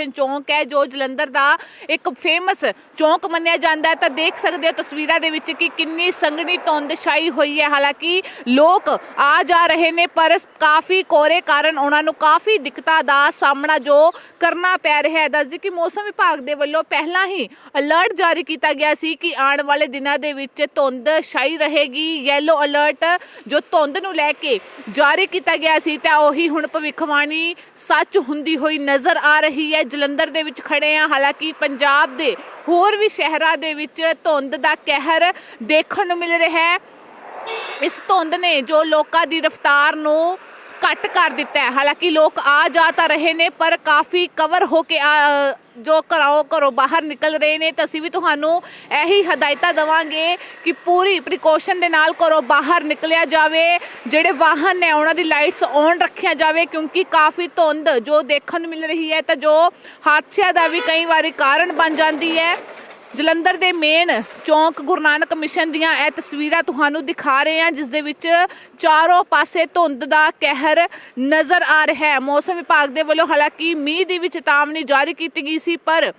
Commission ਚੌਂਕ ਹੈ, ਜੋ ਜਲੰਧਰ ਦਾ ਇੱਕ ਫੇਮਸ ਚੌਂਕ ਮੰਨਿਆ ਜਾਂਦਾ ਹੈ। ਤਾਂ ਦੇਖ ਸਕਦੇ ਹੋ ਤਸਵੀਰਾਂ ਦੇ ਵਿੱਚ ਕਿ ਕਿੰਨੀ ਸੰਘਣੀ ਧੁੰਦਛਾਈ ਹੋਈ ਹੈ। ਹਾਲਾਂਕਿ ਲੋਕ ਆ ਜਾ ਰਹੇ ਨੇ, ਪਰ ਕਾਫੀ ਕੋਰੇ ਕਾਰਨ ਉਹਨਾਂ ਨੂੰ ਕਾਫੀ ਦਿੱਕਤਾਂ ਦਾ ਸਾਹਮਣਾ ਜੋ ਕਰਨਾ ਪੈ ਰਿਹਾ ਹੈ। ਦੱਸਦੀ ਕਿ ਮੌਸਮ ਵਿਭਾਗ ਦੇ ਵੱਲੋਂ ਪਹਿਲਾਂ ਹੀ ਅਲਰਟ ਜਾਰੀ ਕੀਤਾ ਗਿਆ ਸੀ ਕਿ ਆਉਣ ਵਾਲੇ ਦਿਨਾਂ ਦੇ ਵਿੱਚ ਧੁੰਦ ਛਾਈ ਰਹੇਗੀ। ਯੈਲੋ ਅਲਰਟ ਜੋ ਧੁੰਦ ਨੂੰ ਲੈ ਕੇ ਜਾਰੀ ਕੀਤਾ ਗਿਆ ਸੀ, ਤਾਂ ਉਹੀ ਹੁਣ ਭਵਿੱਖਬਾਣੀ ਸੱਚ ਹੁੰਦੀ ਹੋਈ ਨਜ਼ਰ ਆ ਰਹੀ ਹੈ। ਜਲੰਧਰ ਦੇ ਵਿੱਚ ਖੜੇ ਆ। ਹਾਲਾਂਕਿ ਪੰਜਾਬ ਦੇ ਹੋਰ ਵੀ ਸ਼ਹਿਰਾਂ ਦੇ ਵਿੱਚ ਧੁੰਦ ਦਾ ਕਹਿਰ ਦੇਖਣ ਨੂੰ ਮਿਲ ਰਿਹਾ ਹੈ। ਇਸ ਧੁੰਦ ਨੇ ਜੋ ਲੋਕਾਂ ਦੀ ਰਫ਼ਤਾਰ ਨੂੰ ਘੱਟ ਕਰ ਦਿੱਤਾ ਹੈ। ਹਾਲਾਂਕਿ ਲੋਕ ਆ ਜਾ ਤਾਂ ਰਹੇ ਨੇ, ਪਰ ਕਾਫੀ ਕਵਰ ਹੋ ਕੇ ਆ- ਜੋ ਘਰੋਂ ਘਰੋਂ ਬਾਹਰ ਨਿਕਲ ਰਹੇ ਨੇ, ਤਾਂ ਅਸੀਂ ਵੀ ਤੁਹਾਨੂੰ ਇਹੀ ਹਦਾਇਤਾਂ ਦਵਾਂਗੇ ਕਿ ਪੂਰੀ ਪ੍ਰੀਕਾਸ਼ਨ ਦੇ ਨਾਲ ਘਰੋਂ ਬਾਹਰ ਨਿਕਲਿਆ ਜਾਵੇ। ਜਿਹੜੇ ਵਾਹਨ ਨੇ, ਉਹਨਾਂ ਦੀ ਲਾਈਟਸ ਔਨ ਰੱਖਿਆ ਜਾਵੇ, ਕਿਉਂਕਿ ਕਾਫੀ ਧੁੰਦ ਜੋ ਦੇਖਣ ਨੂੰ ਮਿਲ ਰਹੀ ਹੈ, ਤਾਂ ਜੋ ਹਾਦਸਿਆਂ ਦਾ ਵੀ ਕਈ ਵਾਰੀ ਕਾਰਨ ਬਣ ਜਾਂਦੀ ਹੈ। ਜਲੰਧਰ ਦੇ ਮੇਨ ਚੌਂਕ ਗੁਰੂ ਨਾਨਕ ਮਿਸ਼ਨ ਦੀਆਂ ਇਹ ਤਸਵੀਰਾਂ ਤੁਹਾਨੂੰ ਦਿਖਾ ਰਹੇ ਹਾਂ, ਜਿਸ ਦੇ ਵਿੱਚ ਚਾਰੋਂ ਪਾਸੇ ਧੁੰਦ ਦਾ ਕਹਿਰ ਨਜ਼ਰ ਆ ਰਿਹਾ ਹੈ। ਮੌਸਮ ਵਿਭਾਗ ਦੇ ਵੱਲੋਂ ਹਾਲਾਂਕਿ ਮੀਂਹ ਦੀ ਵੀ ਚੇਤਾਵਨੀ ਜਾਰੀ ਕੀਤੀ ਗਈ ਸੀ, ਪਰ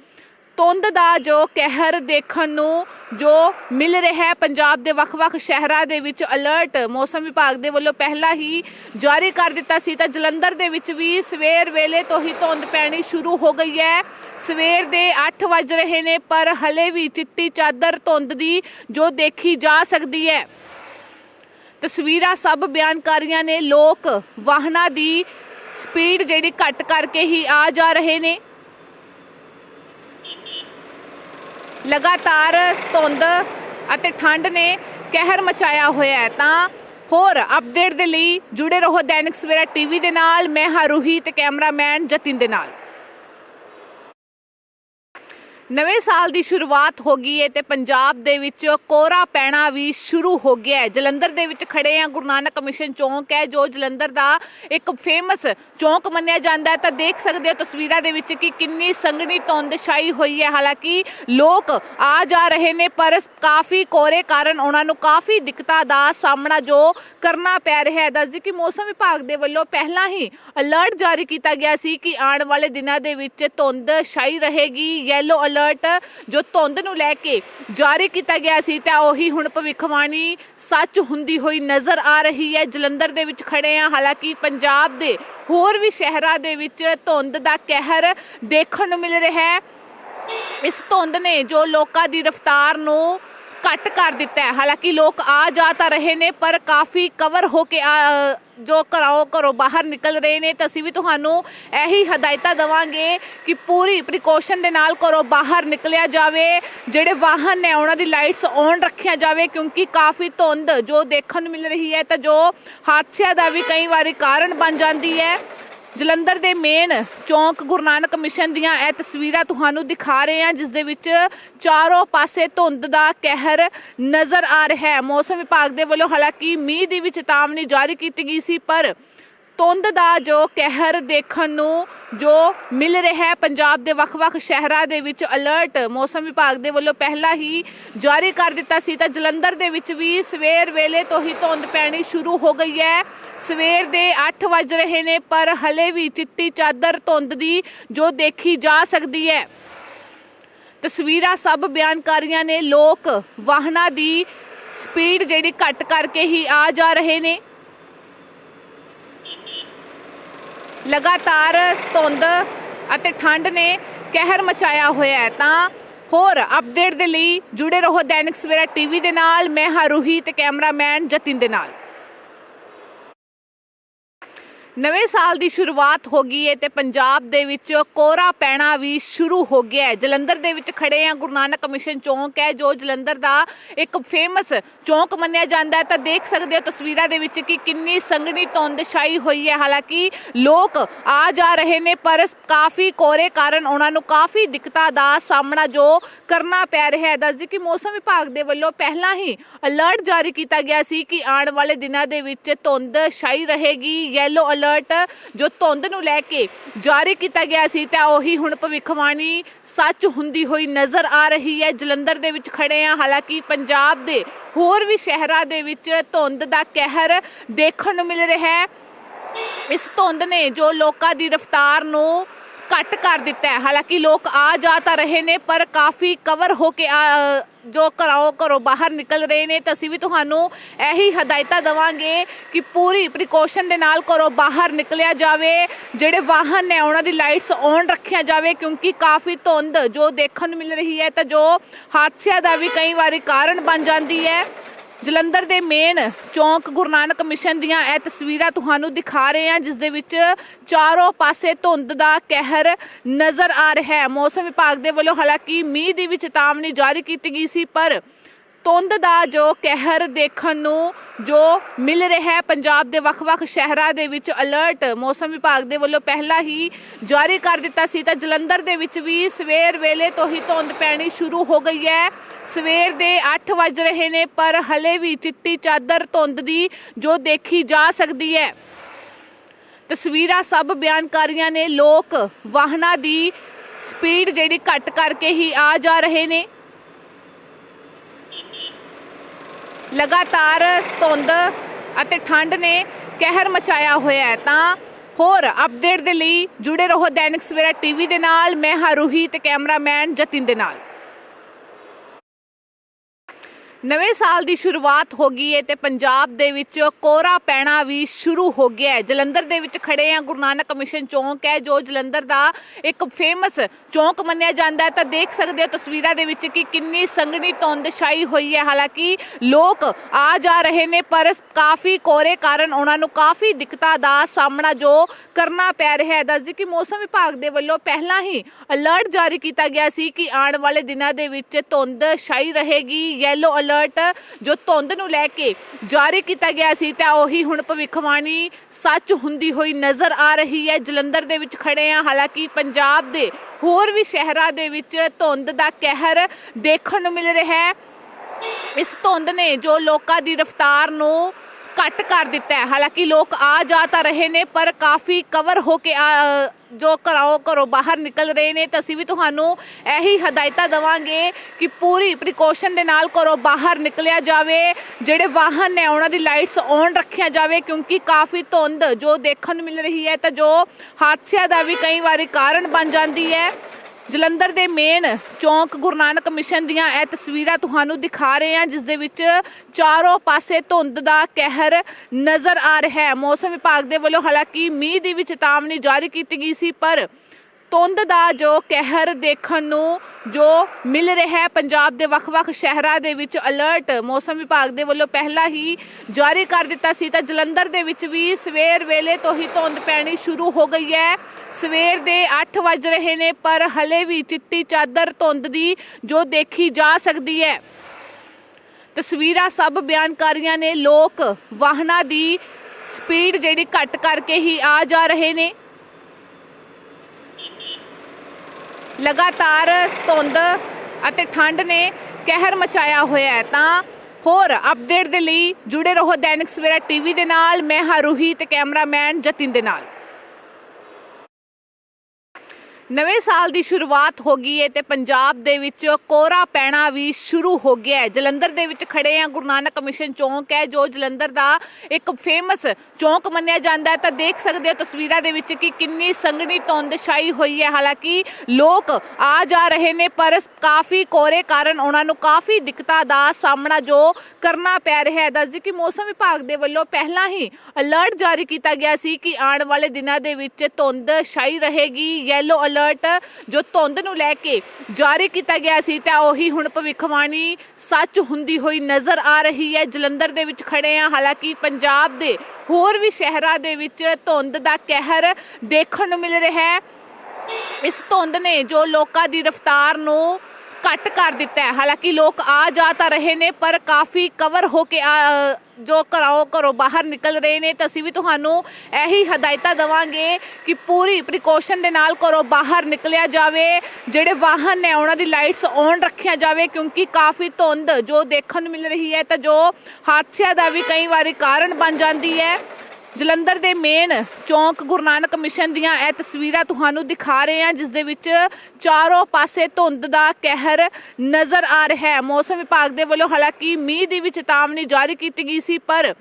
ਧੁੰਦ ਦਾ ਜੋ ਕਹਿਰ ਦੇਖਣ ਨੂੰ ਜੋ ਮਿਲ ਰਿਹਾ ਹੈ ਪੰਜਾਬ ਦੇ ਵੱਖ-ਵੱਖ ਸ਼ਹਿਰਾਂ ਦੇ ਵਿੱਚ ਅਲਰਟ ਮੌਸਮ ਵਿਭਾਗ ਦੇ ਵੱਲੋਂ ਪਹਿਲਾਂ ਹੀ ਜਾਰੀ ਕਰ ਦਿੱਤਾ ਸੀ ਤਾਂ ਜਲੰਧਰ ਦੇ ਵਿੱਚ ਵੀ ਸਵੇਰ ਵੇਲੇ ਤੋਂ ਹੀ ਧੁੰਦ ਪੈਣੀ ਸ਼ੁਰੂ ਹੋ ਗਈ ਹੈ। ਸਵੇਰ ਦੇ 8 ਵਜ ਰਹੇ ਨੇ ਪਰ ਹਲੇ ਵੀ ਚਿੱਟੀ ਚਾਦਰ ਧੁੰਦ ਦੀ ਜੋ ਦੇਖੀ ਜਾ ਸਕਦੀ ਹੈ। ਤਸਵੀਰਾਂ ਸਭ ਬਿਆਨਕਾਰੀਆਂ ਨੇ। ਲੋਕ ਵਾਹਨਾਂ ਦੀ ਸਪੀਡ ਜਿਹੜੀ ਘੱਟ ਕਰਕੇ ਹੀ ਆ ਜਾ ਰਹੇ ਨੇ। ਲਗਾਤਾਰ ਧੁੰਦ ਅਤੇ ਠੰਡ ਨੇ ਕਹਿਰ ਮਚਾਇਆ ਹੋਇਆ ਹੈ। ਤਾਂ ਹੋਰ ਅਪਡੇਟ ਦੇ ਲਈ ਜੁੜੇ ਰਹੋ ਦੈਨਿਕ ਸਵੇਰਾ ਟੀਵੀ ਦੇ ਨਾਲ। ਮੈਂ ਹਾਂ ਰੂਹੀ ਤੇ ਕੈਮਰਾਮੈਨ ਜਤਿਨ ਦੇ ਨਾਲ। ਨਵੇਂ ਸਾਲ ਦੀ ਸ਼ੁਰੂਆਤ ਹੋ ਗਈ ਹੈ ਤੇ ਪੰਜਾਬ ਦੇ ਵਿੱਚ ਕੋਰਾ ਪੈਣਾ ਵੀ ਸ਼ੁਰੂ ਹੋ ਗਿਆ ਹੈ। ਜਲੰਧਰ ਦੇ ਵਿੱਚ ਖੜੇ ਆ ਗੁਰੂ ਨਾਨਕ ਮਿਸ਼ਨ ਚੌਂਕ ਹੈ, ਜੋ ਜਲੰਧਰ ਦਾ ਇੱਕ ਫੇਮਸ ਚੌਂਕ ਮੰਨਿਆ ਜਾਂਦਾ ਹੈ। ਤਾਂ ਦੇਖ ਸਕਦੇ ਹੋ ਤਸਵੀਰਾਂ ਦੇ ਵਿੱਚ ਕਿ ਕਿੰਨੀ ਸੰਘਣੀ ਧੁੰਦ ਛਾਈ ਹੋਈ ਹੈ। ਹਾਲਾਂਕਿ ਲੋਕ ਆ ਜਾ ਰਹੇ ਨੇ, ਪਰ ਕਾਫੀ ਕੋਰੇ ਕਾਰਨ ਉਹਨਾਂ ਨੂੰ ਕਾਫੀ ਦਿੱਕਤਾਂ ਦਾ ਸਾਹਮਣਾ ਜੋ ਕਰਨਾ ਪੈ ਰਿਹਾ ਹੈ। ਦੱਸਦੀ ਕਿ ਮੌਸਮ ਵਿਭਾਗ ਦੇ ਵੱਲੋਂ ਪਹਿਲਾਂ ਹੀ ਅਲਰਟ ਜਾਰੀ ਕੀਤਾ ਗਿਆ ਸੀ ਕਿ ਆਉਣ ਵਾਲੇ ਦਿਨਾਂ ਦੇ ਵਿੱਚ ਧੁੰਦ ਛਾਈ ਰਹੇਗੀ ਯੈਲੋ ਅਲਰਟ ਜੋ ਧੁੰਦ ਨੂੰ ਲੈ ਕੇ ਜਾਰੀ ਕੀਤਾ ਗਿਆ ਸੀ, ਤਾਂ ਉਹੀ ਹੁਣ ਭਵਿੱਖਬਾਣੀ ਸੱਚ ਹੁੰਦੀ ਹੋਈ ਨਜ਼ਰ ਆ ਰਹੀ ਹੈ। ਜਲੰਧਰ ਦੇ ਵਿੱਚ ਖੜੇ ਆ ਹਾਲਾਂਕਿ ਪੰਜਾਬ ਦੇ ਹੋਰ ਵੀ ਸ਼ਹਿਰਾਂ ਦੇ ਵਿੱਚ ਧੁੰਦ ਦਾ ਕਹਿਰ ਦੇਖਣ ਨੂੰ ਮਿਲ ਰਿਹਾ ਹੈ। ਇਸ ਧੁੰਦ ਨੇ ਜੋ ਲੋਕਾਂ ਦੀ ਰਫ਼ਤਾਰ ਨੂੰ ਘੱਟ ਕਰ ਦਿੱਤਾ ਹੈ। ਹਾਲਾਂਕਿ ਲੋਕ ਆ ਜਾ ਤਾਂ ਰਹੇ ਨੇ, ਪਰ ਕਾਫੀ ਕਵਰ ਹੋ ਕੇ ਆ- ਜੋ ਘਰੋਂ ਘਰੋਂ ਬਾਹਰ ਨਿਕਲ ਰਹੇ ਨੇ, ਤਾਂ ਅਸੀਂ ਵੀ ਤੁਹਾਨੂੰ ਇਹੀ ਹਦਾਇਤਾਂ ਦਵਾਂਗੇ ਕਿ ਪੂਰੀ ਪ੍ਰੀਕਾਸ਼ਨ ਦੇ ਨਾਲ ਘਰੋਂ ਬਾਹਰ ਨਿਕਲਿਆ ਜਾਵੇ। ਜਿਹੜੇ ਵਾਹਨ ਨੇ, ਉਹਨਾਂ ਦੀ ਲਾਈਟਸ ਔਨ ਰੱਖਿਆ ਜਾਵੇ, ਕਿਉਂਕਿ ਕਾਫੀ ਧੁੰਦ ਜੋ ਦੇਖਣ ਨੂੰ ਮਿਲ ਰਹੀ ਹੈ, ਤਾਂ ਜੋ ਹਾਦਸਿਆਂ ਦਾ ਵੀ ਕਈ ਵਾਰੀ ਕਾਰਨ ਬਣ ਜਾਂਦੀ ਹੈ। ਜਲੰਧਰ ਦੇ ਮੇਨ ਚੌਂਕ ਗੁਰੂ ਨਾਨਕ ਮਿਸ਼ਨ ਦੀਆਂ ਇਹ ਤਸਵੀਰਾਂ ਤੁਹਾਨੂੰ ਦਿਖਾ ਰਹੇ ਹਾਂ, ਜਿਸ ਦੇ ਵਿੱਚ ਚਾਰੋਂ ਪਾਸੇ ਧੁੰਦ ਦਾ ਕਹਿਰ ਨਜ਼ਰ ਆ ਰਿਹਾ ਹੈ। ਮੌਸਮ ਵਿਭਾਗ ਦੇ ਵੱਲੋਂ ਹਾਲਾਂਕਿ ਮੀਂਹ ਦੀ ਵੀ ਚੇਤਾਵਨੀ ਜਾਰੀ ਕੀਤੀ ਗਈ ਸੀ, ਪਰ ਧੁੰਦ ਦਾ ਜੋ ਕਹਿਰ ਦੇਖਣ ਨੂੰ ਜੋ ਮਿਲ ਰਿਹਾ ਹੈ, ਪੰਜਾਬ ਦੇ ਵੱਖ-ਵੱਖ ਸ਼ਹਿਰਾਂ ਦੇ ਵਿੱਚ ਅਲਰਟ ਮੌਸਮ ਵਿਭਾਗ ਦੇ ਵੱਲੋਂ ਪਹਿਲਾਂ ਹੀ ਜਾਰੀ ਕਰ ਦਿੱਤਾ ਸੀ ਤਾਂ ਜਲੰਧਰ ਦੇ ਵਿੱਚ ਵੀ ਸਵੇਰ ਵੇਲੇ ਤੋਂ ਹੀ ਧੁੰਦ ਪੈਣੀ ਸ਼ੁਰੂ ਹੋ ਗਈ ਹੈ। ਸਵੇਰ ਦੇ 8 ਵਜ ਰਹੇ ਨੇ, ਪਰ ਹਲੇ ਵੀ ਚਿੱਟੀ ਚਾਦਰ ਧੁੰਦ ਦੀ ਜੋ ਦੇਖੀ ਜਾ ਸਕਦੀ ਹੈ। ਤਸਵੀਰਾਂ ਸਭ ਬਿਆਨਕਾਰੀਆਂ ਨੇ। ਲੋਕ ਵਾਹਨਾਂ ਦੀ ਸਪੀਡ ਜਿਹੜੀ ਘੱਟ ਕਰਕੇ ਹੀ ਆ ਜਾ ਰਹੇ ਨੇ। ਲਗਾਤਾਰ ਧੁੰਦ ਅਤੇ ਠੰਡ ਨੇ ਕਹਿਰ ਮਚਾਇਆ ਹੋਇਆ ਹੈ। ਤਾਂ ਹੋਰ ਅਪਡੇਟ ਦੇ ਲਈ ਜੁੜੇ ਰਹੋ ਦੈਨਿਕ ਸਵੇਰਾ ਟੀਵੀ ਦੇ ਨਾਲ। ਮੈਂ ਹਾਂ ਰੂਹੀ ਤੇ ਕੈਮਰਾਮੈਨ ਜਤਿਨ ਦੇ ਨਾਲ। ਨਵੇਂ ਸਾਲ ਦੀ ਸ਼ੁਰੂਆਤ ਹੋ ਗਈ ਹੈ ਤੇ ਪੰਜਾਬ ਦੇ ਵਿੱਚ ਕੋਰਾ ਪੈਣਾ ਵੀ ਸ਼ੁਰੂ ਹੋ ਗਿਆ ਹੈ। ਜਲੰਧਰ ਦੇ ਵਿੱਚ ਖੜੇ ਆ ਗੁਰੂ ਨਾਨਕ ਮਿਸ਼ਨ ਚੌਂਕ ਹੈ, ਜੋ ਜਲੰਧਰ ਦਾ ਇੱਕ ਫੇਮਸ ਚੌਂਕ ਮੰਨਿਆ ਜਾਂਦਾ ਹੈ। ਤਾਂ ਦੇਖ ਸਕਦੇ ਹੋ ਤਸਵੀਰਾਂ ਦੇ ਵਿੱਚ ਕਿ ਕਿੰਨੀ ਸੰਘਣੀ ਧੁੰਦ ਛਾਈ ਹੋਈ ਹੈ। ਹਾਲਾਂਕਿ ਲੋਕ ਆ ਜਾ ਰਹੇ ਨੇ, ਪਰ ਕਾਫੀ ਕੋਰੇ ਕਾਰਨ ਉਹਨਾਂ ਨੂੰ ਕਾਫੀ ਦਿੱਕਤਾਂ ਦਾ ਸਾਹਮਣਾ ਜੋ ਕਰਨਾ ਪੈ ਰਿਹਾ ਹੈ। ਦੱਸਦੀ ਕਿ ਮੌਸਮ ਵਿਭਾਗ ਦੇ ਵੱਲੋਂ ਪਹਿਲਾਂ ਹੀ ਅਲਰਟ ਜਾਰੀ ਕੀਤਾ ਗਿਆ ਸੀ ਕਿ ਆਉਣ ਵਾਲੇ ਦਿਨਾਂ ਦੇ ਵਿੱਚ ਧੁੰਦ ਛਾਈ ਰਹੇਗੀ ਯੈਲੋ ਅਲਰਟ ਜੋ ਧੁੰਦ ਨੂੰ ਲੈ ਕੇ ਜਾਰੀ ਕੀਤਾ ਗਿਆ ਸੀ, ਤਾਂ ਉਹੀ ਹੁਣ ਭਵਿੱਖਬਾਣੀ ਸੱਚ ਹੁੰਦੀ ਹੋਈ ਨਜ਼ਰ ਆ ਰਹੀ ਹੈ। ਜਲੰਧਰ ਦੇ ਵਿੱਚ ਖੜੇ ਆ ਹਾਲਾਂਕਿ ਪੰਜਾਬ ਦੇ ਹੋਰ ਵੀ ਸ਼ਹਿਰਾਂ ਦੇ ਵਿੱਚ ਧੁੰਦ ਦਾ ਕਹਿਰ ਦੇਖਣ ਨੂੰ ਮਿਲ ਰਿਹਾ ਹੈ। ਇਸ ਧੁੰਦ ਨੇ ਜੋ ਲੋਕਾਂ ਦੀ ਰਫ਼ਤਾਰ ਨੂੰ ਘੱਟ ਕਰ ਦਿੱਤਾ ਹੈ। ਹਾਲਾਂਕਿ ਲੋਕ ਆ ਜਾ ਤਾਂ ਰਹੇ ਨੇ, ਪਰ ਕਾਫੀ ਕਵਰ ਹੋ ਕੇ ਜੋ ਘਰੋਂ ਘਰੋਂ ਬਾਹਰ ਨਿਕਲ ਰਹੇ ਨੇ, ਤਾਂ ਅਸੀਂ ਵੀ ਤੁਹਾਨੂੰ ਇਹੀ ਹਦਾਇਤਾਂ ਦਵਾਂਗੇ ਕਿ ਪੂਰੀ ਪ੍ਰੀਕਾਸ਼ਨ ਦੇ ਨਾਲ ਘਰੋਂ ਬਾਹਰ ਨਿਕਲਿਆ ਜਾਵੇ। ਜਿਹੜੇ ਵਾਹਨ ਨੇ, ਉਹਨਾਂ ਦੀ ਲਾਈਟਸ ਔਨ ਰੱਖਿਆ ਜਾਵੇ, ਕਿਉਂਕਿ ਕਾਫੀ ਧੁੰਦ ਜੋ ਦੇਖਣ ਨੂੰ ਮਿਲ ਰਹੀ ਹੈ, ਤਾਂ ਜੋ ਹਾਦਸਿਆਂ ਦਾ ਵੀ ਕਈ ਵਾਰੀ ਕਾਰਨ ਬਣ ਜਾਂਦੀ ਹੈ। ਜਲੰਧਰ ਦੇ ਮੇਨ ਚੌਂਕ ਗੁਰੂ ਨਾਨਕ ਮਿਸ਼ਨ ਦੀਆਂ ਇਹ ਤਸਵੀਰਾਂ ਤੁਹਾਨੂੰ ਦਿਖਾ ਰਹੇ ਹਾਂ, ਜਿਸ ਦੇ ਵਿੱਚ ਚਾਰੋਂ ਪਾਸੇ ਧੁੰਦ ਦਾ ਕਹਿਰ ਨਜ਼ਰ ਆ ਰਿਹਾ ਹੈ। ਮੌਸਮ ਵਿਭਾਗ ਦੇ ਵੱਲੋਂ ਹਾਲਾਂਕਿ ਮੀਂਹ ਦੀ ਵੀ ਚੇਤਾਵਨੀ ਜਾਰੀ ਕੀਤੀ ਗਈ ਸੀ, ਪਰ ਧੁੰਦ ਦਾ ਜੋ ਕਹਿਰ ਦੇਖਣ ਨੂੰ ਜੋ ਮਿਲ ਰਿਹਾ ਹੈ, ਪੰਜਾਬ ਦੇ ਵੱਖ-ਵੱਖ ਸ਼ਹਿਰਾਂ ਦੇ ਵਿੱਚ ਅਲਰਟ ਮੌਸਮ ਵਿਭਾਗ ਦੇ ਵੱਲੋਂ ਪਹਿਲਾਂ ਹੀ ਜਾਰੀ ਕਰ ਦਿੱਤਾ ਸੀ ਤਾਂ ਜਲੰਧਰ ਦੇ ਵਿੱਚ ਵੀ ਸਵੇਰ ਵੇਲੇ ਤੋਂ ਹੀ ਧੁੰਦ ਪੈਣੀ ਸ਼ੁਰੂ ਹੋ ਗਈ ਹੈ। ਸਵੇਰ ਦੇ 8 ਵਜ ਰਹੇ ਨੇ, ਪਰ ਹਲੇ ਵੀ ਚਿੱਟੀ ਚਾਦਰ ਧੁੰਦ ਦੀ ਜੋ ਦੇਖੀ ਜਾ ਸਕਦੀ ਹੈ। ਤਸਵੀਰਾਂ ਸਭ ਬਿਆਨਕਾਰੀਆਂ ਨੇ। ਲੋਕ ਵਾਹਨਾਂ ਦੀ ਸਪੀਡ ਜਿਹੜੀ ਘੱਟ ਕਰਕੇ ਹੀ ਆ ਜਾ ਰਹੇ ਨੇ। ਲਗਾਤਾਰ ਧੁੰਦ ਅਤੇ ਠੰਡ ਨੇ ਕਹਿਰ ਮਚਾਇਆ ਹੋਇਆ ਹੈ। ਤਾਂ ਹੋਰ ਅਪਡੇਟ ਦੇ ਲਈ ਜੁੜੇ ਰਹੋ ਦੈਨਿਕ ਸਵੇਰਾ ਟੀਵੀ ਦੇ ਨਾਲ। ਮੈਂ ਹਾਂ ਰੂਹੀ ਤੇ ਕੈਮਰਾਮੈਨ ਜਤਿਨ ਦੇ ਨਾਲ। ਨਵੇਂ ਸਾਲ ਦੀ ਸ਼ੁਰੂਆਤ ਹੋ ਗਈ ਹੈ ਤੇ ਪੰਜਾਬ ਦੇ ਵਿੱਚ ਕੋਰਾ ਪੈਣਾ ਵੀ ਸ਼ੁਰੂ ਹੋ ਗਿਆ ਹੈ। ਜਲੰਧਰ ਦੇ ਵਿੱਚ ਖੜੇ ਆ ਗੁਰੂ ਨਾਨਕ ਮਿਸ਼ਨ ਚੌਂਕ ਹੈ, ਜੋ ਜਲੰਧਰ ਦਾ ਇੱਕ ਫੇਮਸ ਚੌਂਕ ਮੰਨਿਆ ਜਾਂਦਾ ਹੈ। ਤਾਂ ਦੇਖ ਸਕਦੇ ਹੋ ਤਸਵੀਰਾਂ ਦੇ ਵਿੱਚ ਕਿ ਕਿੰਨੀ ਸੰਘਣੀ ਧੁੰਦ ਛਾਈ ਹੋਈ ਹੈ। ਹਾਲਾਂਕਿ ਲੋਕ ਆ ਜਾ ਰਹੇ ਨੇ, ਪਰ ਕਾਫੀ ਕੋਰੇ ਕਾਰਨ ਉਹਨਾਂ ਨੂੰ ਕਾਫੀ ਦਿੱਕਤਾਂ ਦਾ ਸਾਹਮਣਾ ਜੋ ਕਰਨਾ ਪੈ ਰਿਹਾ ਹੈ। ਦੱਸਦੀ ਕਿ ਮੌਸਮ ਵਿਭਾਗ ਦੇ ਵੱਲੋਂ ਪਹਿਲਾਂ ਹੀ ਅਲਰਟ ਜਾਰੀ ਕੀਤਾ ਗਿਆ ਸੀ ਕਿ ਆਉਣ ਵਾਲੇ ਦਿਨਾਂ ਦੇ ਵਿੱਚ ਧੁੰਦ ਛਾਈ ਰਹੇਗੀ ਯੈਲੋ ਅਲਰਟ ਜੋ ਧੁੰਦ ਨੂੰ ਲੈ ਕੇ ਜਾਰੀ ਕੀਤਾ ਗਿਆ ਸੀ, ਤਾਂ ਉਹੀ ਹੁਣ ਭਵਿੱਖਬਾਣੀ ਸੱਚ ਹੁੰਦੀ ਹੋਈ ਨਜ਼ਰ ਆ ਰਹੀ ਹੈ। ਜਲੰਧਰ ਦੇ ਵਿੱਚ ਖੜੇ ਆ ਹਾਲਾਂਕਿ ਪੰਜਾਬ ਦੇ ਹੋਰ ਵੀ ਸ਼ਹਿਰਾਂ ਦੇ ਵਿੱਚ ਧੁੰਦ ਦਾ ਕਹਿਰ ਦੇਖਣ ਨੂੰ ਮਿਲ ਰਿਹਾ ਹੈ। ਇਸ ਧੁੰਦ ਨੇ ਜੋ ਲੋਕਾਂ ਦੀ ਰਫ਼ਤਾਰ ਨੂੰ ਘੱਟ ਕਰ ਦਿੱਤਾ ਹੈ। ਹਾਲਾਂਕਿ ਲੋਕ ਆ ਜਾ ਤਾਂ ਰਹੇ ਨੇ, ਪਰ ਕਾਫੀ ਕਵਰ ਹੋ ਕੇ ਆ- ਜੋ ਘਰੋਂ ਘਰੋਂ ਬਾਹਰ ਨਿਕਲ ਰਹੇ ਨੇ, ਤਾਂ ਅਸੀਂ ਵੀ ਤੁਹਾਨੂੰ ਇਹੀ ਹਦਾਇਤਾਂ ਦਵਾਂਗੇ ਕਿ ਪੂਰੀ ਪ੍ਰੀਕਾਸ਼ਨ ਦੇ ਨਾਲ ਘਰੋਂ ਬਾਹਰ ਨਿਕਲਿਆ ਜਾਵੇ। ਜਿਹੜੇ ਵਾਹਨ ਨੇ, ਉਹਨਾਂ ਦੀ ਲਾਈਟਸ ਔਨ ਰੱਖਿਆ ਜਾਵੇ, ਕਿਉਂਕਿ ਕਾਫੀ ਧੁੰਦ ਜੋ ਦੇਖਣ ਨੂੰ ਮਿਲ ਰਹੀ ਹੈ, ਤਾਂ ਜੋ ਹਾਦਸਿਆਂ ਦਾ ਵੀ ਕਈ ਵਾਰੀ ਕਾਰਨ ਬਣ ਜਾਂਦੀ ਹੈ। ਜਲੰਧਰ ਦੇ ਮੇਨ ਚੌਂਕ ਗੁਰੂ ਨਾਨਕ ਮਿਸ਼ਨ ਦੀਆਂ ਇਹ ਤਸਵੀਰਾਂ ਤੁਹਾਨੂੰ ਦਿਖਾ ਰਹੇ ਹਾਂ, ਜਿਸ ਦੇ ਵਿੱਚ ਚਾਰੋਂ ਪਾਸੇ ਧੁੰਦ ਦਾ ਕਹਿਰ ਨਜ਼ਰ ਆ ਰਿਹਾ ਹੈ। ਮੌਸਮ ਵਿਭਾਗ ਦੇ ਵੱਲੋਂ ਹਾਲਾਂਕਿ ਮੀਂਹ ਦੀ ਵੀ ਚੇਤਾਵਨੀ ਜਾਰੀ ਕੀਤੀ ਗਈ ਸੀ, ਪਰ ਧੁੰਦ ਦਾ ਜੋ ਕਹਿਰ ਦੇਖਣ ਨੂੰ ਜੋ ਮਿਲ ਰਿਹਾ ਹੈ, ਪੰਜਾਬ ਦੇ ਵੱਖ-ਵੱਖ ਸ਼ਹਿਰਾਂ ਦੇ ਵਿੱਚ ਅਲਰਟ ਮੌਸਮ ਵਿਭਾਗ ਦੇ ਵੱਲੋਂ ਪਹਿਲਾਂ ਹੀ ਜਾਰੀ ਕਰ ਦਿੱਤਾ ਸੀ ਤਾਂ ਜਲੰਧਰ ਦੇ ਵਿੱਚ ਵੀ ਸਵੇਰ ਵੇਲੇ ਤੋਂ ਹੀ ਧੁੰਦ ਪੈਣੀ ਸ਼ੁਰੂ ਹੋ ਗਈ ਹੈ। ਸਵੇਰ ਦੇ 8 ਵਜ ਰਹੇ ਨੇ, ਪਰ ਹਲੇ ਵੀ ਚਿੱਟੀ ਚਾਦਰ ਧੁੰਦ ਦੀ ਜੋ ਦੇਖੀ ਜਾ ਸਕਦੀ ਹੈ। ਤਸਵੀਰਾਂ ਸਭ ਬਿਆਨਕਾਰੀਆਂ ਨੇ। ਲੋਕ ਵਾਹਨਾਂ ਦੀ ਸਪੀਡ ਜਿਹੜੀ ਘੱਟ ਕਰਕੇ ਹੀ ਆ ਜਾ ਰਹੇ ਨੇ। ਲਗਾਤਾਰ ਧੁੰਦ ਅਤੇ ਠੰਡ ਨੇ ਕਹਿਰ ਮਚਾਇਆ ਹੋਇਆ ਹੈ। ਤਾਂ ਹੋਰ ਅਪਡੇਟ ਦੇ ਲਈ ਜੁੜੇ ਰਹੋ ਦੈਨਿਕ ਸਵੇਰਾ ਟੀਵੀ ਦੇ ਨਾਲ। ਮੈਂ ਹਾਂ ਰੂਹੀ ਤੇ ਕੈਮਰਾਮੈਨ ਜਤਿਨ ਦੇ ਨਾਲ। ਨਵੇਂ ਸਾਲ ਦੀ ਸ਼ੁਰੂਆਤ ਹੋ ਗਈ ਹੈ ਤੇ ਪੰਜਾਬ ਦੇ ਵਿੱਚ ਕੋਰਾ ਪੈਣਾ ਵੀ ਸ਼ੁਰੂ ਹੋ ਗਿਆ ਹੈ। ਜਲੰਧਰ ਦੇ ਵਿੱਚ ਖੜੇ ਆ ਗੁਰੂ ਨਾਨਕ ਮਿਸ਼ਨ ਚੌਂਕ ਹੈ, ਜੋ ਜਲੰਧਰ ਦਾ ਇੱਕ ਫੇਮਸ ਚੌਂਕ ਮੰਨਿਆ ਜਾਂਦਾ ਹੈ। ਤਾਂ ਦੇਖ ਸਕਦੇ ਹੋ ਤਸਵੀਰਾਂ ਦੇ ਵਿੱਚ ਕਿ ਕਿੰਨੀ ਸੰਘਣੀ ਧੁੰਦ ਛਾਈ ਹੋਈ ਹੈ। ਹਾਲਾਂਕਿ ਲੋਕ ਆ ਜਾ ਰਹੇ ਨੇ, ਪਰ ਕਾਫੀ ਕੋਰੇ ਕਾਰਨ ਉਹਨਾਂ ਨੂੰ ਕਾਫੀ ਦਿੱਕਤਾਂ ਦਾ ਸਾਹਮਣਾ ਜੋ ਕਰਨਾ ਪੈ ਰਿਹਾ ਹੈ। ਦੱਸਦੀ ਕਿ ਮੌਸਮ ਵਿਭਾਗ ਦੇ ਵੱਲੋਂ ਪਹਿਲਾਂ ਹੀ ਅਲਰਟ ਜਾਰੀ ਕੀਤਾ ਗਿਆ ਸੀ ਕਿ ਆਉਣ ਵਾਲੇ ਦਿਨਾਂ ਦੇ ਵਿੱਚ ਧੁੰਦ ਛਾਈ ਰਹੇਗੀ ਯੈਲੋ ਅਲਰਟ ਜੋ ਧੁੰਦ ਨੂੰ ਲੈ ਕੇ ਜਾਰੀ ਕੀਤਾ ਗਿਆ ਸੀ, ਤਾਂ ਉਹੀ ਹੁਣ ਭਵਿੱਖਬਾਣੀ ਸੱਚ ਹੁੰਦੀ ਹੋਈ ਨਜ਼ਰ ਆ ਰਹੀ ਹੈ। ਜਲੰਧਰ ਦੇ ਵਿੱਚ ਖੜੇ ਆ ਹਾਲਾਂਕਿ ਪੰਜਾਬ ਦੇ ਹੋਰ ਵੀ ਸ਼ਹਿਰਾਂ ਦੇ ਵਿੱਚ ਧੁੰਦ ਦਾ ਕਹਿਰ ਦੇਖਣ ਨੂੰ ਮਿਲ ਰਿਹਾ ਹੈ। ਇਸ ਧੁੰਦ ਨੇ ਜੋ ਲੋਕਾਂ ਦੀ ਰਫ਼ਤਾਰ ਨੂੰ ਘੱਟ ਕਰ ਦਿੱਤਾ ਹੈ। ਹਾਲਾਂਕਿ ਲੋਕ ਆ ਜਾ ਤਾਂ ਰਹੇ ਨੇ, ਪਰ ਕਾਫੀ ਕਵਰ ਹੋ ਕੇ ਆ- ਜੋ ਘਰੋਂ ਘਰੋਂ ਬਾਹਰ ਨਿਕਲ ਰਹੇ ਨੇ, ਤਾਂ ਅਸੀਂ ਵੀ ਤੁਹਾਨੂੰ ਇਹੀ ਹਦਾਇਤਾਂ ਦਵਾਂਗੇ ਕਿ ਪੂਰੀ ਪ੍ਰੀਕਾਸ਼ਨ ਦੇ ਨਾਲ ਘਰੋਂ ਬਾਹਰ ਨਿਕਲਿਆ ਜਾਵੇ। ਜਿਹੜੇ ਵਾਹਨ ਨੇ, ਉਹਨਾਂ ਦੀ ਲਾਈਟਸ ਔਨ ਰੱਖਿਆ ਜਾਵੇ, ਕਿਉਂਕਿ ਕਾਫੀ ਧੁੰਦ ਜੋ ਦੇਖਣ ਨੂੰ ਮਿਲ ਰਹੀ ਹੈ, ਤਾਂ ਜੋ ਹਾਦਸਿਆਂ ਦਾ ਵੀ ਕਈ ਵਾਰੀ ਕਾਰਨ ਬਣ ਜਾਂਦੀ ਹੈ। ਜਲੰਧਰ ਦੇ ਮੇਨ ਚੌਂਕ ਗੁਰੂ ਨਾਨਕ ਮਿਸ਼ਨ ਦੀਆਂ ਇਹ ਤਸਵੀਰਾਂ ਤੁਹਾਨੂੰ ਦਿਖਾ ਰਹੇ ਹਾਂ, ਜਿਸ ਦੇ ਵਿੱਚ ਚਾਰੋਂ ਪਾਸੇ ਧੁੰਦ ਦਾ ਕਹਿਰ ਨਜ਼ਰ ਆ ਰਿਹਾ ਹੈ। ਮੌਸਮ ਵਿਭਾਗ ਦੇ ਵੱਲੋਂ ਹਾਲਾਂਕਿ ਮੀਂਹ ਦੀ ਵੀ ਚੇਤਾਵਨੀ ਜਾਰੀ ਕੀਤੀ ਗਈ ਸੀ, ਪਰ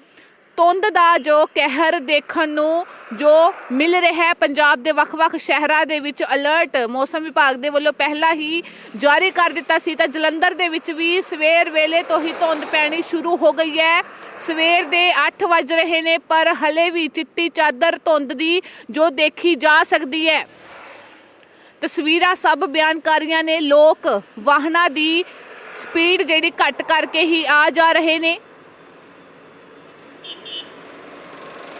ਧੁੰਦ ਦਾ ਜੋ ਕਹਿਰ ਦੇਖਣ ਨੂੰ ਜੋ ਮਿਲ ਰਿਹਾ ਹੈ, ਪੰਜਾਬ ਦੇ ਵੱਖ-ਵੱਖ ਸ਼ਹਿਰਾਂ ਦੇ ਵਿੱਚ ਅਲਰਟ ਮੌਸਮ ਵਿਭਾਗ ਦੇ ਵੱਲੋਂ ਪਹਿਲਾਂ ਹੀ ਜਾਰੀ ਕਰ ਦਿੱਤਾ ਸੀ ਤਾਂ ਜਲੰਧਰ ਦੇ ਵਿੱਚ ਵੀ ਸਵੇਰ ਵੇਲੇ ਤੋਂ ਹੀ ਧੁੰਦ ਪੈਣੀ ਸ਼ੁਰੂ ਹੋ ਗਈ ਹੈ। ਸਵੇਰ ਦੇ 8 ਵਜ ਰਹੇ ਨੇ, ਪਰ ਹਲੇ ਵੀ ਚਿੱਟੀ ਚਾਦਰ ਧੁੰਦ ਦੀ ਜੋ ਦੇਖੀ ਜਾ ਸਕਦੀ ਹੈ। ਤਸਵੀਰਾਂ ਸਭ ਬਿਆਨਕਾਰੀਆਂ ਨੇ। ਲੋਕ ਵਾਹਨਾਂ ਦੀ ਸਪੀਡ ਜਿਹੜੀ ਘੱਟ ਕਰਕੇ ਹੀ ਆ ਜਾ ਰਹੇ ਨੇ।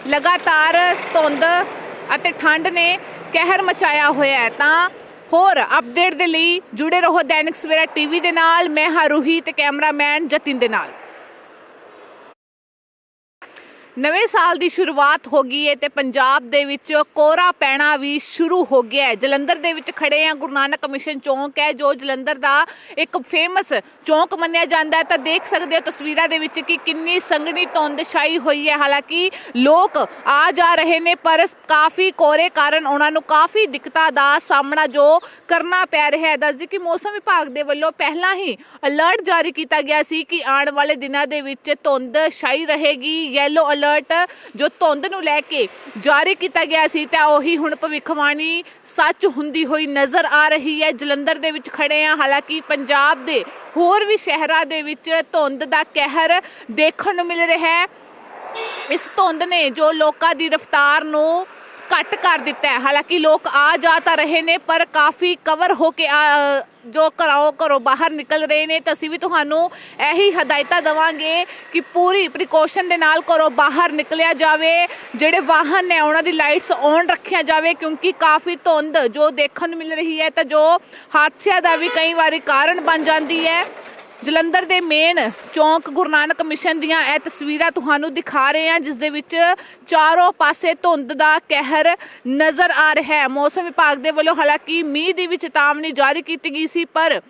ਲਗਾਤਾਰ ਧੁੰਦ ਅਤੇ ਠੰਡ ਨੇ ਕਹਿਰ ਮਚਾਇਆ ਹੋਇਆ ਹੈ। ਤਾਂ ਹੋਰ ਅਪਡੇਟ ਦੇ ਲਈ ਜੁੜੇ ਰਹੋ ਦੈਨਿਕ ਸਵੇਰਾ ਟੀਵੀ ਦੇ ਨਾਲ। ਮੈਂ ਹਾਂ ਰੂਹੀ ਤੇ ਕੈਮਰਾਮੈਨ ਜਤਿਨ ਦੇ ਨਾਲ। ਨਵੇਂ ਸਾਲ ਦੀ ਸ਼ੁਰੂਆਤ ਹੋ ਗਈ ਹੈ ਤੇ ਪੰਜਾਬ ਦੇ ਵਿੱਚ ਕੋਰਾ ਪੈਣਾ ਵੀ ਸ਼ੁਰੂ ਹੋ ਗਿਆ ਹੈ। ਜਲੰਧਰ ਦੇ ਵਿੱਚ ਖੜੇ ਆ ਗੁਰੂ ਨਾਨਕ ਮਿਸ਼ਨ ਚੌਂਕ ਹੈ, ਜੋ ਜਲੰਧਰ ਦਾ ਇੱਕ ਫੇਮਸ ਚੌਂਕ ਮੰਨਿਆ ਜਾਂਦਾ ਹੈ। ਤਾਂ ਦੇਖ ਸਕਦੇ ਹੋ ਤਸਵੀਰਾਂ ਦੇ ਵਿੱਚ ਕਿ ਕਿੰਨੀ ਸੰਘਣੀ ਧੁੰਦ ਛਾਈ ਹੋਈ ਹੈ। ਹਾਲਾਂਕਿ ਲੋਕ ਆ ਜਾ ਰਹੇ ਨੇ, ਪਰ ਕਾਫੀ ਕੋਰੇ ਕਾਰਨ ਉਹਨਾਂ ਨੂੰ ਕਾਫੀ ਦਿੱਕਤਾਂ ਦਾ ਸਾਹਮਣਾ ਜੋ ਕਰਨਾ ਪੈ ਰਿਹਾ ਹੈ। ਦੱਸਦੀ ਕਿ ਮੌਸਮ ਵਿਭਾਗ ਦੇ ਵੱਲੋਂ ਪਹਿਲਾਂ ਹੀ ਅਲਰਟ ਜਾਰੀ ਕੀਤਾ ਗਿਆ ਸੀ ਕਿ ਆਉਣ ਵਾਲੇ ਦਿਨਾਂ ਦੇ ਵਿੱਚ ਧੁੰਦ ਛਾਈ ਰਹੇਗੀ ਯੈਲੋ ਅਲਰਟ ਜੋ ਧੁੰਦ ਨੂੰ ਲੈ ਕੇ ਜਾਰੀ ਕੀਤਾ ਗਿਆ ਸੀ, ਤਾਂ ਉਹੀ ਹੁਣ ਭਵਿੱਖਬਾਣੀ ਸੱਚ ਹੁੰਦੀ ਹੋਈ ਨਜ਼ਰ ਆ ਰਹੀ ਹੈ। ਜਲੰਧਰ ਦੇ ਵਿੱਚ ਖੜੇ ਆ ਹਾਲਾਂਕਿ ਪੰਜਾਬ ਦੇ ਹੋਰ ਵੀ ਸ਼ਹਿਰਾਂ ਦੇ ਵਿੱਚ ਧੁੰਦ ਦਾ ਕਹਿਰ ਦੇਖਣ ਨੂੰ ਮਿਲ ਰਿਹਾ ਹੈ। ਇਸ ਧੁੰਦ ਨੇ ਜੋ ਲੋਕਾਂ ਦੀ ਰਫ਼ਤਾਰ ਨੂੰ ਘੱਟ ਕਰ ਦਿੱਤਾ ਹੈ। ਹਾਲਾਂਕਿ ਲੋਕ ਆ ਜਾ ਤਾਂ ਰਹੇ ਨੇ, ਪਰ ਕਾਫੀ ਕਵਰ ਹੋ ਕੇ ਜੋ ਘਰੋਂ ਘਰੋਂ ਬਾਹਰ ਨਿਕਲ ਰਹੇ ਨੇ, ਤਾਂ ਅਸੀਂ ਵੀ ਤੁਹਾਨੂੰ ਇਹੀ ਹਦਾਇਤਾਂ ਦਵਾਂਗੇ ਕਿ ਪੂਰੀ ਪ੍ਰੀਕਾਸ਼ਨ ਦੇ ਨਾਲ ਘਰੋਂ ਬਾਹਰ ਨਿਕਲਿਆ ਜਾਵੇ। ਜਿਹੜੇ ਵਾਹਨ ਨੇ, ਉਹਨਾਂ ਦੀ ਲਾਈਟਸ ਔਨ ਰੱਖਿਆ ਜਾਵੇ, ਕਿਉਂਕਿ ਕਾਫੀ ਧੁੰਦ ਜੋ ਦੇਖਣ ਨੂੰ ਮਿਲ ਰਹੀ ਹੈ, ਤਾਂ ਜੋ ਹਾਦਸਿਆਂ ਦਾ ਵੀ ਕਈ ਵਾਰੀ ਕਾਰਨ ਬਣ ਜਾਂਦੀ ਹੈ। ਜਲੰਧਰ ਦੇ ਮੇਨ ਚੌਂਕ ਗੁਰੂ ਨਾਨਕ ਮਿਸ਼ਨ ਦੀਆਂ ਇਹ ਤਸਵੀਰਾਂ ਤੁਹਾਨੂੰ ਦਿਖਾ ਰਹੇ ਹਾਂ, ਜਿਸ ਦੇ ਵਿੱਚ ਚਾਰੋਂ ਪਾਸੇ ਧੁੰਦ ਦਾ ਕਹਿਰ ਨਜ਼ਰ ਆ ਰਿਹਾ ਹੈ। ਮੌਸਮ ਵਿਭਾਗ ਦੇ ਵੱਲੋਂ ਹਾਲਾਂਕਿ ਮੀਂਹ ਦੀ ਵੀ ਚੇਤਾਵਨੀ ਜਾਰੀ ਕੀਤੀ ਗਈ ਸੀ, ਪਰ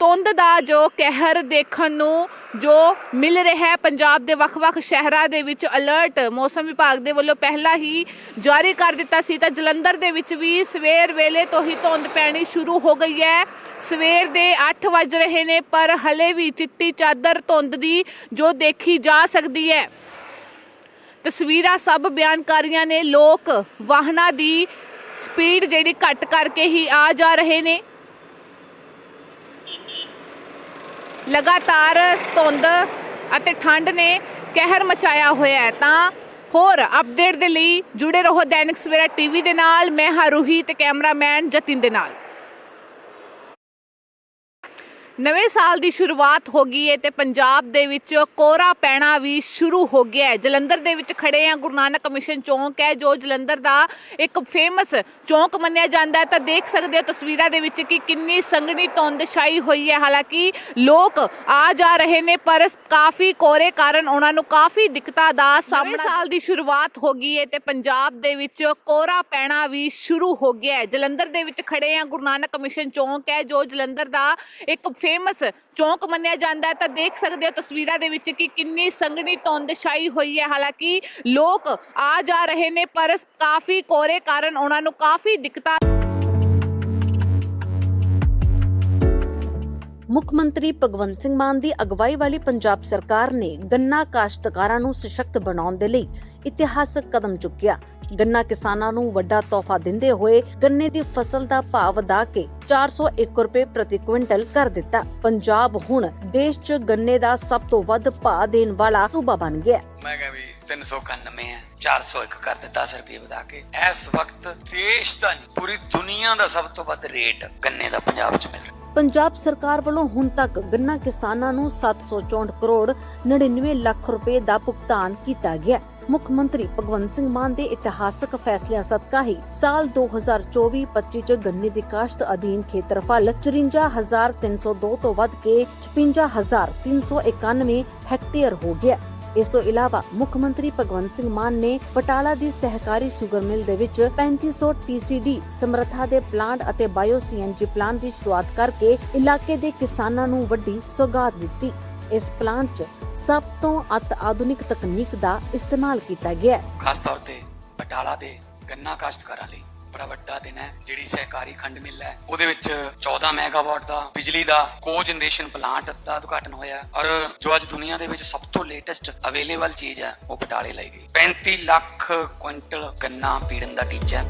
ਧੁੰਦ ਦਾ ਜੋ ਕਹਿਰ ਦੇਖਣ ਨੂੰ ਜੋ ਮਿਲ ਰਿਹਾ ਹੈ, ਪੰਜਾਬ ਦੇ ਵੱਖ-ਵੱਖ ਸ਼ਹਿਰਾਂ ਦੇ ਵਿੱਚ ਅਲਰਟ ਮੌਸਮ ਵਿਭਾਗ ਦੇ ਵੱਲੋਂ ਪਹਿਲਾਂ ਹੀ ਜਾਰੀ ਕਰ ਦਿੱਤਾ ਸੀ ਤਾਂ ਜਲੰਧਰ ਦੇ ਵਿੱਚ ਵੀ ਸਵੇਰ ਵੇਲੇ ਤੋਂ ਹੀ ਧੁੰਦ ਪੈਣੀ ਸ਼ੁਰੂ ਹੋ ਗਈ ਹੈ। ਸਵੇਰ ਦੇ 8 ਵਜ ਰਹੇ ਨੇ, ਪਰ ਹਲੇ ਵੀ ਚਿੱਟੀ ਚਾਦਰ ਧੁੰਦ ਦੀ ਜੋ ਦੇਖੀ ਜਾ ਸਕਦੀ ਹੈ। ਤਸਵੀਰਾਂ ਸਭ ਬਿਆਨਕਾਰੀਆਂ ਨੇ। ਲੋਕ ਵਾਹਨਾਂ ਦੀ ਸਪੀਡ ਜਿਹੜੀ ਘੱਟ ਕਰਕੇ ਹੀ ਆ ਜਾ ਰਹੇ ਨੇ। ਲਗਾਤਾਰ ਧੁੰਦ ਅਤੇ ਠੰਡ ਨੇ ਕਹਿਰ ਮਚਾਇਆ ਹੋਇਆ ਹੈ। ਤਾਂ ਹੋਰ ਅਪਡੇਟ ਦੇ ਲਈ ਜੁੜੇ ਰਹੋ ਦੈਨਿਕ ਸਵੇਰਾ ਟੀਵੀ ਦੇ ਨਾਲ। ਮੈਂ ਹਾਂ ਰੂਹੀ ਤੇ ਕੈਮਰਾਮੈਨ ਜਤਿਨ ਦੇ ਨਾਲ। ਨਵੇਂ ਸਾਲ ਦੀ ਸ਼ੁਰੂਆਤ ਹੋ ਗਈ ਹੈ ਤੇ ਪੰਜਾਬ ਦੇ ਵਿੱਚ ਕੋਰਾ ਪੈਣਾ ਵੀ ਸ਼ੁਰੂ ਹੋ ਗਿਆ ਹੈ। ਜਲੰਧਰ ਦੇ ਵਿੱਚ ਖੜੇ ਆ ਗੁਰੂ ਨਾਨਕ ਕਮਿਸ਼ਨ ਚੌਂਕ ਹੈ, ਜੋ ਜਲੰਧਰ ਦਾ ਇੱਕ ਫੇਮਸ ਚੌਂਕ ਮੰਨਿਆ ਜਾਂਦਾ ਹੈ। ਤਾਂ ਦੇਖ ਸਕਦੇ ਹੋ ਤਸਵੀਰਾਂ ਦੇ ਵਿੱਚ ਕਿ ਕਿੰਨੀ ਸੰਘਣੀ ਧੁੰਦ ਛਾਈ ਹੋਈ ਹੈ। ਹਾਲਾਂਕਿ ਲੋਕ ਆ ਜਾ ਰਹੇ ਨੇ, ਪਰ ਕਾਫੀ ਕੋਰੇ ਕਾਰਨ ਉਹਨਾਂ ਨੂੰ ਕਾਫੀ ਦਿੱਕਤਾਂ ਦਾ ਸਾਹਮਣਾ ਸਾਲ ਦੀ ਸ਼ੁਰੂਆਤ ਹੋ ਗਈ ਹੈ ਤੇ ਪੰਜਾਬ ਦੇ ਵਿੱਚ ਕੋਰਾ ਪੈਣਾ ਵੀ ਸ਼ੁਰੂ ਹੋ ਗਿਆ ਹੈ। ਜਲੰਧਰ ਦੇ ਵਿੱਚ ਖੜੇ ਆ ਗੁਰੂ ਨਾਨਕ ਕਮਿਸ਼ਨ ਚੌਂਕ ਹੈ, ਜੋ ਜਲੰਧਰ ਦਾ ਇੱਕ ਫੇਮਸ ਚੌਂਕ ਮੰਨਿਆ ਜਾਂਦਾ ਹੈ, ਤਾਂ ਦੇਖ ਸਕਦੇ ਹੋ ਤਸਵੀਰਾਂ ਦੇ ਵਿੱਚ ਕਿ ਕਿੰਨੀ ਸੰਘਣੀ ਧੁੰਦ ਹੋਈ ਹੈ। ਹਾਲਾਂਕਿ ਲੋਕ ਆ ਜਾ ਰਹੇ ਨੇ, ਪਰ ਕਾਫੀ ਕੋਰੇ ਕਾਰਨ ਉਹਨਾਂ ਨੂੰ ਕਾਫੀ ਦਿੱਕਤਾਂ ਮੁੱਖ ਮੰਤਰੀ ਭਗਵੰਤ ਸਿੰਘ ਮਾਨ ਦੀ ਅਗਵਾਈ ਵਾਲੀ ਪੰਜਾਬ ਸਰਕਾਰ ਨੇ ਗੰਨਾ ਕਾਸ਼ਤਕਾਰਾਂ ਨੂੰ ਸਸ਼ਕਤ ਬਣਾਉਣ ਦੇ ਲਈ ਇਤਿਹਾਸਕ ਕਦਮ ਚੁੱਕਿਆ। ਗੰਨਾ ਕਿਸਾਨਾਂ ਨੂੰ ਵੱਡਾ ਤੋਹਫਾ ਦਿੰਦੇ ਹੋਏ ਗੰਨੇ ਦੀ ਫਸਲ ਦਾ ਭਾਅ ਵਧਾ ਕੇ 401 ਰੁਪਏ ਪ੍ਰਤੀ ਕੁਇੰਟਲ ਕਰ ਦਿੱਤਾ। ਪੰਜਾਬ ਹੁਣ ਦੇਸ਼ 'ਚ ਗੰਨੇ ਦਾ ਸਭ ਤੋਂ ਵੱਧ ਭਾਅ ਦੇਣ ਵਾਲਾ ਸੂਬਾ ਬਣ ਗਿਆ। ਮੈਂ ਕਿਹਾ ਵੀ 391 ਹੈ 401 ਕਰ ਦਿੱਤਾ 10 ਰੁਪਏ ਵਧਾ ਕੇ। ਇਸ ਵਕਤ ਦੇਸ਼ ਦਾ ਪੂਰੀ ਦੁਨੀਆ ਦਾ ਸਭ ਤੋਂ ਵੱਧ ਰੇਟ ਗੰਨੇ ਦਾ ਪੰਜਾਬ 'ਚ ਮਿਲ ਰਿਹਾ। ਪੰਜਾਬ ਸਰਕਾਰ ਵੱਲੋਂ ਹੁਣ ਤੱਕ ਗੰਨਾ ਕਿਸਾਨਾਂ ਨੂੰ 764 ਕਰੋੜ 99 ਲੱਖ ਰੁਪਏ ਦਾ ਭੁਗਤਾਨ ਕੀਤਾ ਗਿਆ। ਮੁੱਖ ਮੰਤਰੀ ਭਗਵੰਤ ਸਿੰਘ ਮਾਨ ਦੇ ਇਤਿਹਾਸਕ ਫੈਸਲਿਆਂ ਸਦਕਾ ਹੀ ਸਾਲ 2024-25 ਚ ਗੰਨੇ ਦੀ ਕਾਸ਼ਤ ਅਧੀਨ ਖੇਤਰਫਲ 54302 ਤੋਂ ਵੱਧ ਕੇ 56391 ਹੈਕਟੇਅਰ ਹੋ ਗਿਆ। ਇਸ ਤੋਂ ਇਲਾਵਾ ਮੁੱਖ ਮੰਤਰੀ ਭਗਵੰਤ ਸਿੰਘ ਮਾਨ ਨੇ ਬਟਾਲਾ ਦੀ ਸਹਿਕਾਰੀ ਸ਼ੂਗਰ ਮਿਲ ਦੇ ਵਿੱਚ 3500 TCD ਸਮਰੱਥਾ ਦੇ ਪਲਾਂਟ ਅਤੇ ਬਾਇਓ ਸੀਐਨਜੀ ਪਲਾਂਟ ਦੀ ਸ਼ੁਰੂਆਤ ਕਰਕੇ ਇਲਾਕੇ ਦੇ ਕਿਸਾਨਾਂ ਨੂੰ ਵੱਡੀ ਸੌਗਾਤ ਦਿੱਤੀ। ਇਸ ਪਲਾਂਟ 'ਚ ਸਭ ਤੋਂ ਅਤ ਆਧੁਨਿਕ ਤਕਨੀਕ ਦਾ ਇਸਤੇਮਾਲ ਕੀਤਾ ਗਿਆ ਹੈ। ਖਾਸ ਤੌਰ ਤੇ ਬਟਾਲਾ ਦੇ ਗੰਨਾ ਕਾਸ਼ਤਕਾਰਾਂ ਲਈ ਬੜਾ ਵੱਡਾ ਦਿਨ ਹੈ, ਜਿਹੜੀ ਸਹਿਕਾਰੀ ਖੰਡ ਮਿਲ ਹੈ। ਉਹਦੇ ਵਿੱਚ 14 ਮੈਗਾਵਾਟ ਦਾ ਬਿਜਲੀ ਦਾ ਕੋ ਜਨਰੇਸ਼ਨ ਪਲਾਂਟ ਦਾ ਉਦਘਾਟਨ ਹੋਇਆ ਔਰ ਜੋ ਅੱਜ ਦੁਨੀਆ ਦੇ ਵਿੱਚ ਸਭ ਤੋਂ ਲੇਟੈਸਟ ਅਵੇਲੇਬਲ ਚੀਜ਼ ਹੈ, ਉਹ ਬਟਾਲੇ ਲਈ ਗਈ। 35 ਲੱਖ ਕੁਇੰਟਲ ਗੰਨਾ ਪੀੜਨ ਦਾ ਟੀਚਾ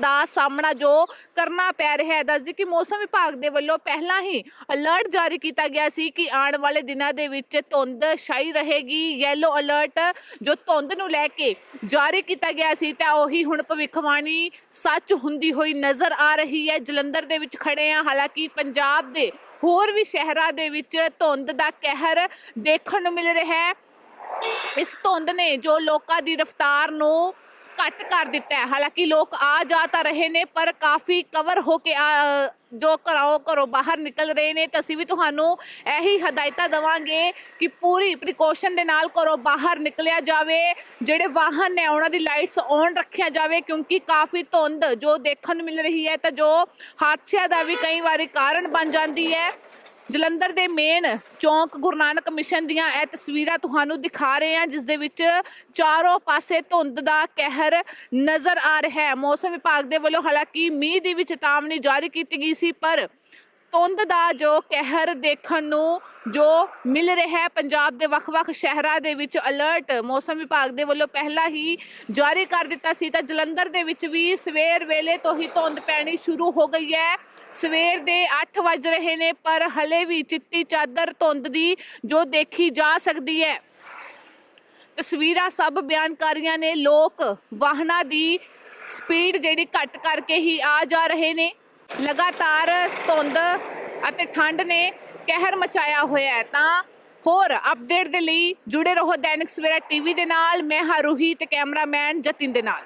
ਦਾ ਸਾਹਮਣਾ ਜੋ ਕਰਨਾ ਪੈ ਰਿਹਾ ਹੈ। ਦੱਸਦੀ ਕਿ ਮੌਸਮ ਵਿਭਾਗ ਦੇ ਵੱਲੋਂ ਪਹਿਲਾਂ ਹੀ ਅਲਰਟ ਜਾਰੀ ਕੀਤਾ ਗਿਆ ਸੀ ਕਿ ਆਉਣ ਵਾਲੇ ਦਿਨਾਂ ਦੇ ਵਿੱਚ ਧੁੰਦ ਛਾਈ ਰਹੇਗੀ। ਯੈਲੋ ਅਲਰਟ ਜੋ ਧੁੰਦ ਨੂੰ ਲੈ ਕੇ ਜਾਰੀ ਕੀਤਾ ਗਿਆ ਸੀ, ਤਾਂ ਉਹੀ ਹੁਣ ਭਵਿੱਖਬਾਣੀ ਸੱਚ ਹੁੰਦੀ ਹੋਈ ਨਜ਼ਰ ਆ ਰਹੀ ਹੈ। ਜਲੰਧਰ ਦੇ ਵਿੱਚ ਖੜੇ ਆ ਹਾਲਾਂਕਿ ਪੰਜਾਬ ਦੇ ਹੋਰ ਵੀ ਸ਼ਹਿਰਾਂ ਦੇ ਵਿੱਚ ਧੁੰਦ ਦਾ ਕਹਿਰ ਦੇਖਣ ਨੂੰ ਮਿਲ ਰਿਹਾ ਹੈ। ਇਸ ਧੁੰਦ ਨੇ ਜੋ ਲੋਕਾਂ ਦੀ ਰਫ਼ਤਾਰ ਨੂੰ ਘੱਟ ਕਰ ਦਿੱਤਾ ਹੈ। ਹਾਲਾਂਕਿ ਲੋਕ ਆ ਜਾ ਤਾਂ ਰਹੇ ਨੇ, ਪਰ ਕਾਫੀ ਕਵਰ ਹੋ ਕੇ ਆ- ਜੋ ਘਰੋਂ ਘਰੋਂ ਬਾਹਰ ਨਿਕਲ ਰਹੇ ਨੇ, ਤਾਂ ਅਸੀਂ ਵੀ ਤੁਹਾਨੂੰ ਇਹੀ ਹਦਾਇਤਾਂ ਦਵਾਂਗੇ ਕਿ ਪੂਰੀ ਪ੍ਰੀਕਾਸ਼ਨ ਦੇ ਨਾਲ ਘਰੋਂ ਬਾਹਰ ਨਿਕਲਿਆ ਜਾਵੇ। ਜਿਹੜੇ ਵਾਹਨ ਨੇ, ਉਹਨਾਂ ਦੀ ਲਾਈਟਸ ਔਨ ਰੱਖਿਆ ਜਾਵੇ, ਕਿਉਂਕਿ ਕਾਫੀ ਧੁੰਦ ਜੋ ਦੇਖਣ ਨੂੰ ਮਿਲ ਰਹੀ ਹੈ, ਤਾਂ ਜੋ ਹਾਦਸਿਆਂ ਦਾ ਵੀ ਕਈ ਵਾਰੀ ਕਾਰਨ ਬਣ ਜਾਂਦੀ ਹੈ। ਜਲੰਧਰ ਦੇ ਮੇਨ ਚੌਂਕ ਗੁਰੂ ਨਾਨਕ ਮਿਸ਼ਨ ਦੀਆਂ ਇਹ ਤਸਵੀਰਾਂ ਤੁਹਾਨੂੰ ਦਿਖਾ ਰਹੇ ਹਾਂ, ਜਿਸ ਦੇ ਵਿੱਚ ਚਾਰੋਂ ਪਾਸੇ ਧੁੰਦ ਦਾ ਕਹਿਰ ਨਜ਼ਰ ਆ ਰਿਹਾ ਹੈ। ਮੌਸਮ ਵਿਭਾਗ ਦੇ ਵੱਲੋਂ ਹਾਲਾਂਕਿ ਮੀਂਹ ਦੀ ਵੀ ਚੇਤਾਵਨੀ ਜਾਰੀ ਕੀਤੀ ਗਈ ਸੀ, ਪਰ ਧੁੰਦ ਦਾ ਜੋ ਕਹਿਰ ਦੇਖਣ ਨੂੰ ਜੋ ਮਿਲ ਰਿਹਾ ਹੈ, ਪੰਜਾਬ ਦੇ ਵੱਖ-ਵੱਖ ਸ਼ਹਿਰਾਂ ਦੇ ਵਿੱਚ ਅਲਰਟ ਮੌਸਮ ਵਿਭਾਗ ਦੇ ਵੱਲੋਂ ਪਹਿਲਾਂ ਹੀ ਜਾਰੀ ਕਰ ਦਿੱਤਾ ਸੀ ਤਾਂ ਜਲੰਧਰ ਦੇ ਵਿੱਚ ਵੀ ਸਵੇਰ ਵੇਲੇ ਤੋਂ ਹੀ ਧੁੰਦ ਪੈਣੀ ਸ਼ੁਰੂ ਹੋ ਗਈ ਹੈ। ਸਵੇਰ ਦੇ 8 ਵਜ ਰਹੇ ਨੇ, ਪਰ ਹਲੇ ਵੀ ਚਿੱਟੀ ਚਾਦਰ ਧੁੰਦ ਦੀ ਜੋ ਦੇਖੀ ਜਾ ਸਕਦੀ ਹੈ। ਤਸਵੀਰਾਂ ਸਭ ਬਿਆਨਕਾਰੀਆਂ ਨੇ। ਲੋਕ ਵਾਹਨਾਂ ਦੀ ਸਪੀਡ ਜਿਹੜੀ ਘੱਟ ਕਰਕੇ ਹੀ ਆ ਜਾ ਰਹੇ ਨੇ। ਲਗਾਤਾਰ ਧੁੰਦ ਅਤੇ ਠੰਡ ਨੇ ਕਹਿਰ ਮਚਾਇਆ ਹੋਇਆ ਹੈ। ਤਾਂ ਹੋਰ ਅਪਡੇਟ ਦੇ ਲਈ ਜੁੜੇ ਰਹੋ ਦੈਨਿਕ ਸਵੇਰਾ ਟੀਵੀ ਦੇ ਨਾਲ। ਮੈਂ ਹਾਂ ਰੂਹੀ ਤੇ ਕੈਮਰਾਮੈਨ ਜਤਿਨ ਦੇ ਨਾਲ।